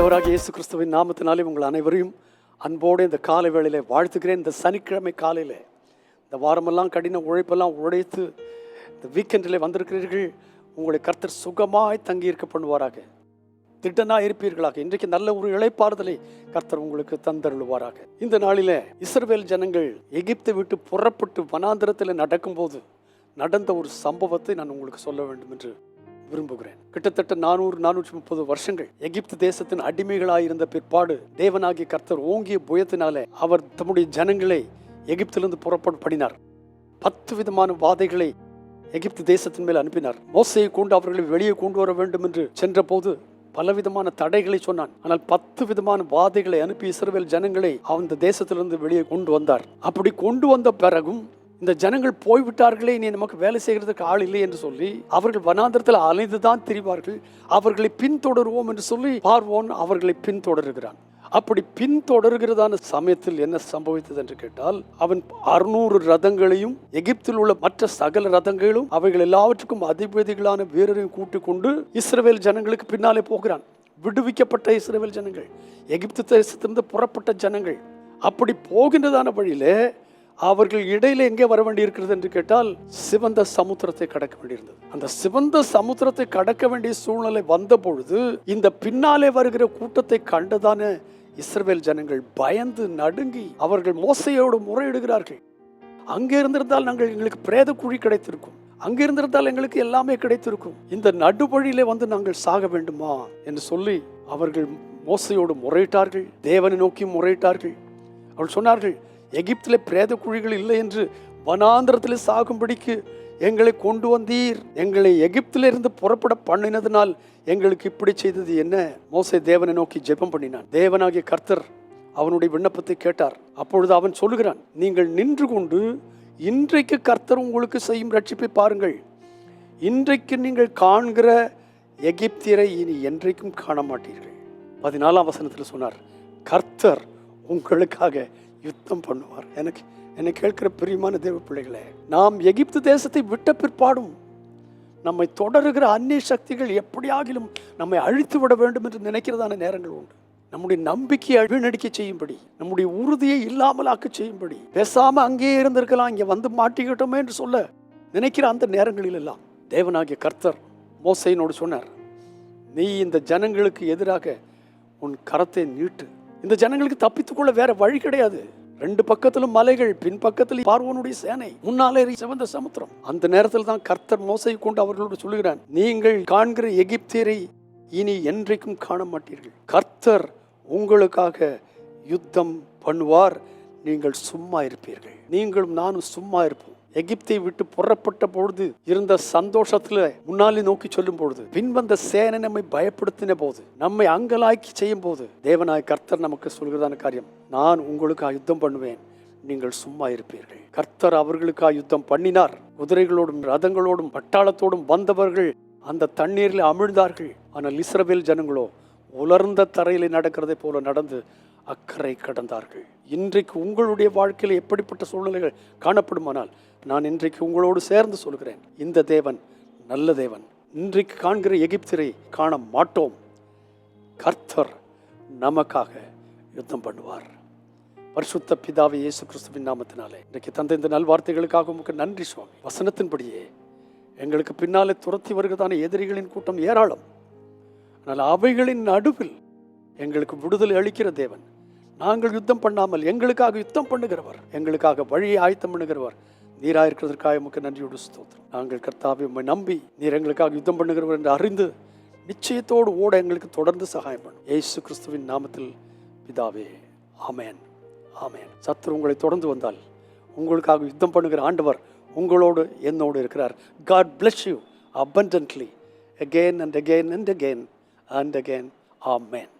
ஆண்டவராக இயேசு கிறிஸ்துவின் நாமத்தினாலே உங்கள் அனைவரையும் அன்போடு இந்த காலை வேளையில் வாழ்த்துக்கிறேன் இந்த சனிக்கிழமை காலையில் இந்த வாரமெல்லாம் கடின உழைப்பெல்லாம் உழைத்து இந்த வீக்கெண்டில் வந்திருக்கிறீர்கள். உங்களை கர்த்தர் சுகமாய் தங்கியிருக்க பண்ணுவாராக. திட்டனாக இருப்பீர்களாக. இன்றைக்கு நல்ல ஒரு இழைப்பாறுதலை கர்த்தர் உங்களுக்கு தந்தருள்வாராக. இந்த நாளில் இஸ்ரவேல் ஜனங்கள் எகிப்தை விட்டு புறப்பட்டு வனாந்திரத்தில் நடக்கும்போது நடந்த ஒரு சம்பவத்தை நான் உங்களுக்கு சொல்ல வேண்டும் என்று விரும்புகிறேன். கிட்டத்தட்ட நானூறு நானூற்றி முப்பது வருஷங்கள் எகிப்து தேசத்தின் அடிமைகளாயிருந்த பிற்பாடு தேவனாகிய கர்த்தர் ஓங்கிய புயத்தினாலே அவர் தம்முடைய ஜனங்களை எகிப்திலிருந்து புறப்பட படினார் பத்து விதமான வாதைகளை எகிப்து தேசத்தின் மேல் அனுப்பினார். மோசையை கொண்டு அவர்களை வெளியே கொண்டு வர வேண்டும் என்று சென்றபோது பலவிதமான தடைகளை சொன்னான். ஆனால் பத்து விதமான வாதைகளை அனுப்பி இஸ்ரவேல் ஜனங்களை அந்த தேசத்திலிருந்து வெளியே கொண்டு வந்தார். அப்படி கொண்டு வந்த பிறகும் இந்த ஜனங்கள் போய்விட்டார்களே இனி நமக்கு வேலை செய்கிறதுக்கு ஆள் இல்லை என்று சொல்லி அவர்கள் வனாந்திரத்தில் அலைந்துதான் திரிவார்கள். அவர்களை பின்தொடருவோம் என்று சொல்லி பார்வோன் அவர்களை பின்தொடர்கிறான். அப்படி பின்தொடர்கிறதான சமயத்தில் என்ன சம்பவித்தது என்று கேட்டால் அவன் அறுநூறு ரதங்களையும் எகிப்தில் உள்ள மற்ற சகல ரதங்களும் அவைகள் எல்லாவற்றுக்கும் அதிபதிகளான வீரரையும் கூட்டிக் கொண்டு இஸ்ரவேல் ஜனங்களுக்கு பின்னாலே போகிறான். விடுவிக்கப்பட்ட இஸ்ரவேல் ஜனங்கள் எகிப்து தேசத்திலிருந்து புறப்பட்ட ஜனங்கள். அப்படி போகின்றதான வழியிலே அவர்கள் இடையில எங்கே வர வேண்டி இருக்கிறது என்று கேட்டால் சிவந்த சமுத்திரத்தை கடக்க வேண்டியிருந்தது. அந்த சிவந்த சமுத்திரத்தை கடக்க வேண்டிய சூழ்நிலை வந்த பொழுது இந்த பின்னாலே வருகிற கூட்டத்தை கண்டதான இஸ்ரேல் ஜனங்கள் பயந்து நடுங்கி அவர்கள் மோசையோடு முறையிடுகிறார்கள். அங்கே இருந்திருந்தால் நாங்கள் எங்களுக்கு பிரேத குழி கிடைத்திருக்கும். அங்கே இருந்திருந்தால் எங்களுக்கு எல்லாமே கிடைத்திருக்கும். இந்த நடுவழியிலே வந்து நாங்கள் சாக வேண்டுமா? என்று சொல்லி அவர்கள் மோசையோடு முறையிட்டார்கள். தேவனை நோக்கி முறையிட்டார்கள். அவள் சொன்னார்கள் எகிப்தில் பிரேத குழிகள் இல்லை என்று வனாந்திரத்தில் சாகும்படிக்கு எங்களை கொண்டு வந்தீர். எங்களை எகிப்திலிருந்து புறப்பட பண்ணினதினால் எங்களுக்கு இப்படி செய்தது என்ன? மோசை தேவனை நோக்கி ஜெபம் பண்ணினான். தேவனாகிய கர்த்தர் அவனுடைய விண்ணப்பத்தை கேட்டார். அப்பொழுது அவன் சொல்லுகிறான் நீங்கள் நின்று கொண்டு இன்றைக்கு கர்த்தர் உங்களுக்கு செய்யும் ரட்சிப்பை பாருங்கள். இன்றைக்கு நீங்கள் காண்கிற எகிப்தியரை இனி என்றைக்கும் காண மாட்டீர்கள் பதினாலாம் வசனத்தில் சொன்னார் கர்த்தர் உங்களுக்காக யுத்தம் பண்ணுவார். எனக்கு என்னை கேட்கிற பிரியமான தேவ பிள்ளைகளே நாம் எகிப்து தேசத்தை விட்ட பிற்பாடும் நம்மை தொடருகிற அந்நிய சக்திகள் எப்படியாகிலும் நம்மை அழித்து விட வேண்டும் என்று நினைக்கிறதான நேரங்கள் உண்டு. நம்முடைய நம்பிக்கையை வீணடிக்க செய்யும்படி நம்முடைய உறுதியை இல்லாமலாக்க செய்யும்படி பேசாம அங்கேயே இருந்திருக்கலாம் இங்கே வந்து மாட்டிக்கிட்டோமே என்று சொல்ல நினைக்கிற அந்த நேரங்களில் எல்லாம் தேவனாகிய கர்த்தர் மோசையினோடு சொன்னார் நீ இந்த ஜனங்களுக்கு எதிராக உன் கரத்தை நீட்டு. இந்த ஜனங்களுக்கு தப்பித்துக்கொள்ள வேற வழி கிடையாது. ரெண்டு பக்கத்திலும் மலைகள் பின் பக்கத்தில் பார்வனுடைய சேனை முன்னாலே சிவந்த சமுத்திரம். அந்த நேரத்தில் தான் கர்த்தர் மோசை கொண்டு அவர்களோடு சொல்லுகிறான் நீங்கள் காண்கிற எகிப்தியரை இனி என்றைக்கும் காண மாட்டீர்கள் கர்த்தர் உங்களுக்காக யுத்தம் பண்ணுவார். நீங்கள் சும்மா இருப்பீர்கள். நீங்களும் நானும் சும்மா இருப்போம். எகிப்தை விட்டு புறப்பட்ட பொழுது இருந்த சந்தோஷத்துல முன்னாலே நோக்கி சொல்லும் பொழுது பின்வந்த சேனை நம்மை பயப்படுத்தின போது நம்மை அங்கலாக்கி செய்யும் போது தேவனாய் கர்த்தர் நமக்கு சொல்கிறதான காரியம் நான் உங்களுக்காக யுத்தம் பண்ணுவேன் நீங்கள் சும்மா இருப்பீர்கள். கர்த்தர் அவர்களுக்காக யுத்தம் பண்ணினார். குதிரைகளோடும் ரதங்களோடும் பட்டாளத்தோடும் வந்தவர்கள் அந்த தண்ணீரில் அமிழ்ந்தார்கள். ஆனால் இஸ்ரவேல் ஜனங்களோ உலர்ந்த தரையில் நடக்கிறதை போல நடந்து அக்கறை கடந்தார்கள். இன்றைக்கு உங்களுடைய வாழ்க்கையில் எப்படிப்பட்ட சூழ்நிலைகள் காணப்படுமானால் நான் இன்றைக்கு உங்களோடு சேர்ந்து சொல்கிறேன். இந்த தேவன் நல்ல தேவன். இன்றைக்கு காண்கிற எகிப்திரை காண மாட்டோம். கர்த்தர் நமக்காக யுத்தம் பண்ணுவார். பரிசுத்த பிதாவை இயேசு கிறிஸ்துவின் நாமத்தினாலே இன்றைக்கு தந்த இந்த நல்வார்த்தைகளுக்காக உமக்கு நன்றி சுவாமி. வசனத்தின்படியே எங்களுக்கு பின்னாலே துரத்தி வருகிறதான எதிரிகளின் கூட்டம் ஏராளம். ஆனால் அவைகளின் நடுவில் எங்களுக்கு விடுதலை அளிக்கிற தேவன். நாங்கள் யுத்தம் பண்ணாமல் எங்களுக்காக யுத்தம் பண்ணுகிறவர். எங்களுக்காக வழியை ஆயத்தம் பண்ணுகிறவர். நீராக இருக்கிறதற்காக உமக்கு நன்றியோடு ஸ்தோத்திரம். நாங்கள் கர்த்தாவை உண்மை நம்பி நீர் எங்களுக்காக யுத்தம் பண்ணுகிறவர் என்று அறிந்து நிச்சயத்தோடு ஓட எங்களுக்கு தொடர்ந்து சகாயம் பண்ணும். ஏசு கிறிஸ்துவின் நாமத்தில் பிதாவே ஆமேன் ஆமேன். சத்துரு உங்களை தொடர்ந்து வந்தால் உங்களுக்காக யுத்தம் பண்ணுகிற ஆண்டவர் உங்களோடு என்னோடு இருக்கிறார். God bless you abundantly again and again and again and again amen